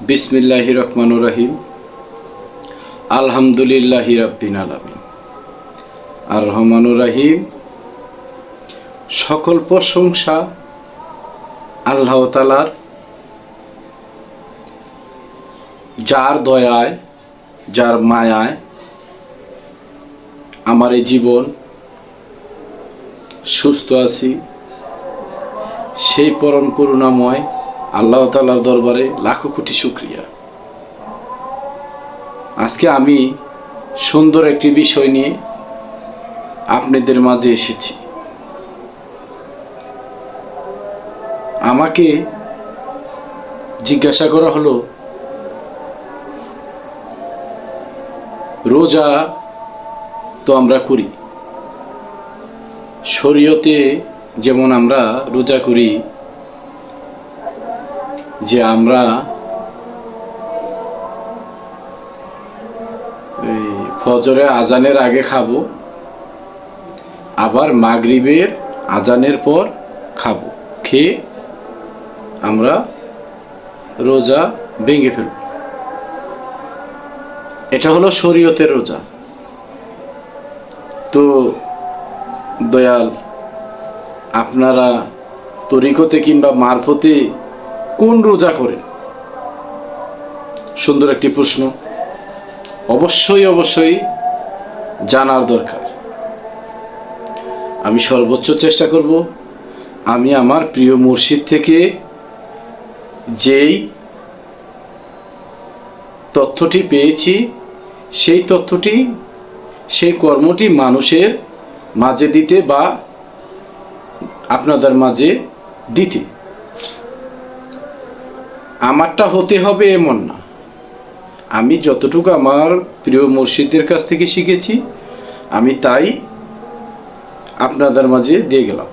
বিসমিল্লাহি রহমান রাহিম। আলহামদুলিল্লাহ রাব্বিন আলামিন। আর রহমান রাহিম। সকল প্রশংসা আল্লাহ তালার যার দয়ায়, যার মায়ায় আমার এই জীবন সুস্থ আছি। সেই পরম করুণাময় আল্লাহ তালার দরবারে লাখো কোটি শুক্রিয়া। আজকে আমি সুন্দর একটি বিষয় নিয়ে আপনাদের মাঝে এসেছি। আমাকে জিজ্ঞাসা করা হলো, রোজা তো আমরা করি, শরীয়তে যেমন আমরা রোজা করি যে আমরা ফজরে আজানের আগে খাব, আবার মাগরিবের আজানের পর খাব। খেয়ে আমরা রোজা ভেঙে ফেলব। এটা হলো শরীয়তের রোজা। তো দয়াল, আপনারা তরিকতে কিংবা মারফতে কোন রোজা করেন? সুন্দর একটি প্রশ্ন। অবশ্যই অবশ্যই জানার দরকার। আমি সর্বোচ্চ চেষ্টা করব। আমি আমার প্রিয় মুর্শিদ থেকে যেই তথ্যটি পেয়েছি, সেই তথ্যটি, সেই কর্মটি মানুষের মাঝে দিতে বা আপনাদের মাঝে দিতে। আমারটা হতে হবে এমন না। আমি যতটুকু আমার প্রিয় মুর্শিদের কাছ থেকে শিখেছি, আমি তাই আপনাদের মাঝে দিয়ে গেলাম।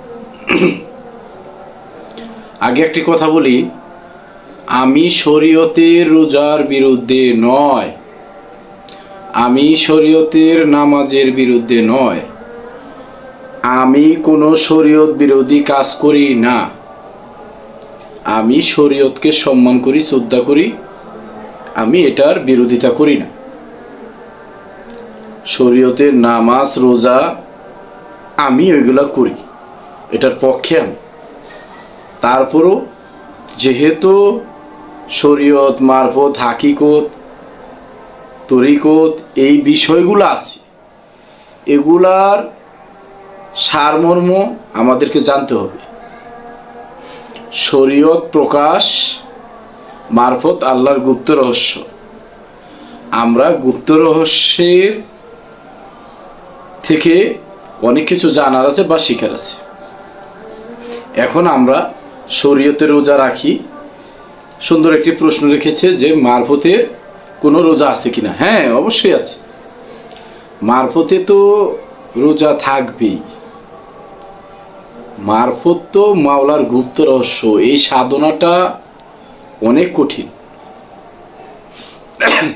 আগে একটি কথা বলি, আমি শরীয়তের রোজার বিরুদ্ধে নয়। আমি শরীয়তের নামাজের বিরুদ্ধে নয়। আমি কোনো শরীয়ত বিরোধী কাজ করি না। আমি শরীয়তকে সম্মান করি, শ্রদ্ধা করি, আমি এটার বিরোধিতা করি না। শরীয়তের নামাজ, রোজা, আমি ওইগুলা করি, এটার পক্ষে আমি। তারপরও যেহেতু শরীয়ত, মারফত, হাকিকত, তরিকত, এই বিষয়গুলো আছে, এগুলার সারমর্ম আমাদেরকে জানতে হবে। শরীয়ত প্রকাশ, মারফত আল্লাহর গুপ্ত রহস্য। আমরা গুপ্ত রহস্যের থেকে অনেক কিছু জানার আছে বা শিখার আছে। এখন আমরা শরীয়তের রোজা রাখি। সুন্দর একটি প্রশ্ন রেখেছে যে, মারফতের কোনো রোজা আছে কিনা? হ্যাঁ অবশ্যই আছে। মারফতে তো রোজা থাকবেই। মারফত তো মাওলার গুপ্ত রহস্য, এই সাধনাটা অনেক কঠিন।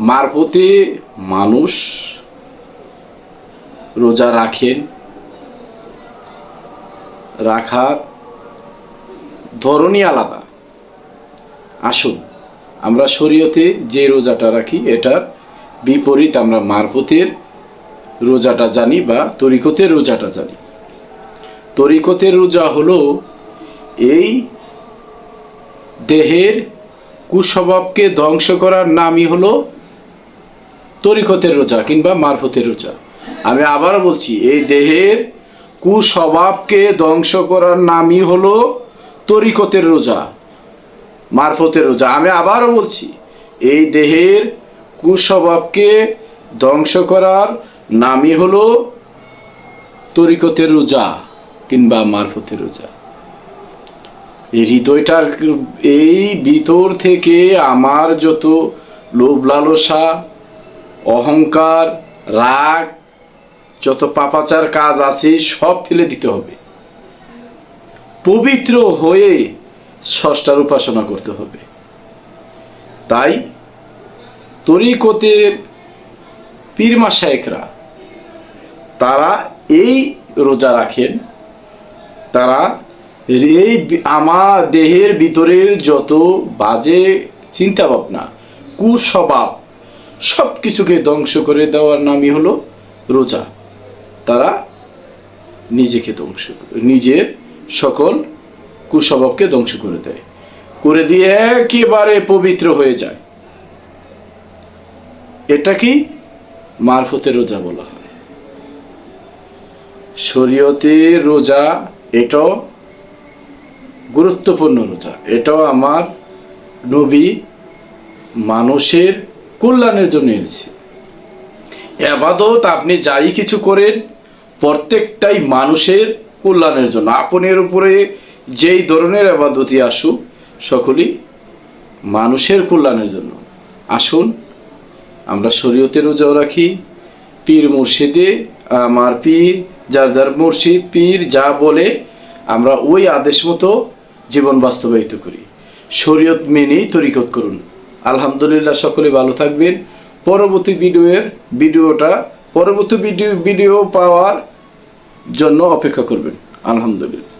মারফতে মানুষ রোজা রাখেন, রাখার ধরনই আলাদা। আসুন, আমরা শরীয়তে যে রোজাটা রাখি, এটার বিপরীত আমরা মারফতের রোজাটা জানি বা তরিকতের রোজাটা জানি। তরিকতের রোজা হলো এই দেহের কুস্বভাবকে ধ্বংস করার নামই হলো তরিকতের রোজা কিংবা মারফতের রোজা। আমি আবার বলছি, এই দেহের কুস্বভাবকে ধ্বংস করার নামই হলো তরিকতের রোজা, মারফতের রোজা। আমি আবারও বলছি, এই দেহের কুস্বভাবকে ধ্বংস করার নামই হলো তরিকতের রোজা। কিংবা মারফতের রোজা। এই হৃদয়টা এই ভিতর থেকে আমার যত লোভ লালসা, অহংকার, রাগ, যত পাপাচার কাজ আছে, সব ফেলে দিতে হবে। পবিত্র হয়ে ষষ্ঠার উপাসনা করতে হবে। তাই তরিকতের পীরমা শেখরা তারা এই রোজা রাখেন। তারা এই আমার দেহের ভিতরের যত বাজে চিন্তা ভাবনা কুস্বভাব সব কিছুকে ধ্বংস করে দেওয়ার নামই হলো রোজা। তারা নিজেকে ধ্বংস নিজের সকল কুস্বভাবকে ধ্বংস করে দেয়। করে দিয়ে একেবারে পবিত্র হয়ে যায়। এটা কি মারফতের রোজা বলা হয়? শরীয়তের রোজা এটাও গুরুত্বপূর্ণ রোজা এটাও আমার নবী মানুষের কল্যাণের জন্য এনেছে। এবাদত আপনি যাই কিছু করেন, প্রত্যেকটাই মানুষের কল্যাণের জন্য। আপনের উপরে যেই ধরনের আবাদতি আসুক, সকলেই মানুষের কল্যাণের জন্য। আসুন, আমরা শরীয়তের রোজাও রাখি পীর মুর্শিদে, আমার পীর, যার যার মুর্শিদ, পীর যা বলে, আমরা ওই আদেশ মতো জীবন বাস্তবায়িত করি। শরীয়ত মেনেই তরিকত করুন। আলহামদুলিল্লাহ, সকলে ভালো থাকবেন। পরবর্তী ভিডিওয়ের ভিডিওটা, পরবর্তী ভিডিও ভিডিও পাওয়ার জন্য অপেক্ষা করবেন। আলহামদুলিল্লাহ।